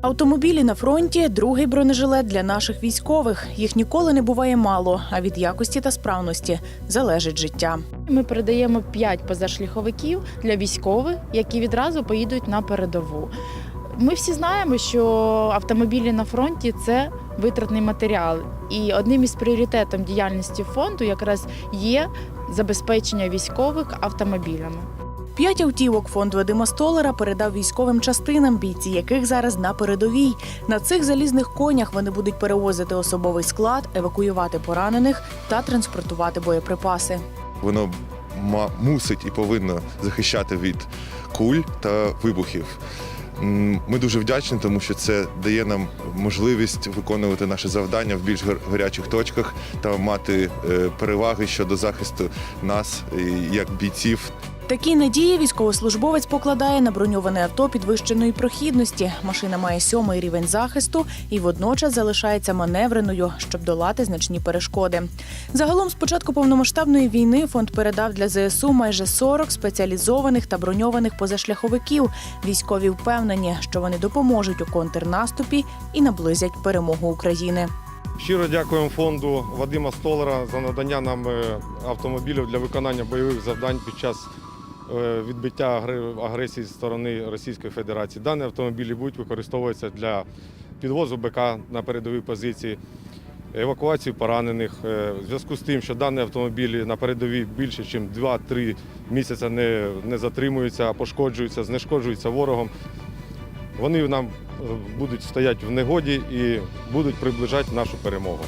Автомобілі на фронті другий бронежилет для наших військових. Їх ніколи не буває мало, а від якості та справності залежить життя. Ми передаємо 5 позашляховиків для військових, які відразу поїдуть на передову. Ми всі знаємо, що автомобілі на фронті це витратний матеріал. І одним із пріоритетів діяльності фонду якраз є забезпечення військових автомобілями. П'ять автівок фонд Вадима Столера передав військовим частинам, бійці яких зараз на передовій. На цих залізних конях вони будуть перевозити особовий склад, евакуювати поранених та транспортувати боєприпаси. Воно мусить і повинно захищати від куль та вибухів. Ми дуже вдячні, тому що це дає нам можливість виконувати наше завдання в більш гарячих точках та мати е, переваги щодо захисту нас е, як бійців Такі надії військовослужбовець покладає на броньоване авто підвищеної прохідності. Машина має сьомий рівень захисту і водночас залишається маневреною, щоб долати значні перешкоди. Загалом, з початку повномасштабної війни, фонд передав для ЗСУ майже 40 спеціалізованих та броньованих позашляховиків. Військові впевнені, що вони допоможуть у контрнаступі і наблизять перемогу України. Щиро дякуємо фонду Вадима Столера за надання нам е, автомобілів для виконання бойових завдань під час відбиття агресії зі сторони Російської Федерації. Дані автомобілі будуть використовуватися для підвозу БК на передові позиції, евакуації поранених. Е, В зв'язку з тим, що дані автомобілі на передовій більше, ніж 2-3 місяці не, не затримуються, а пошкоджуються, знешкоджуються ворогом. Вони нам е, будуть стояти в негоді і будуть приближати нашу перемогу.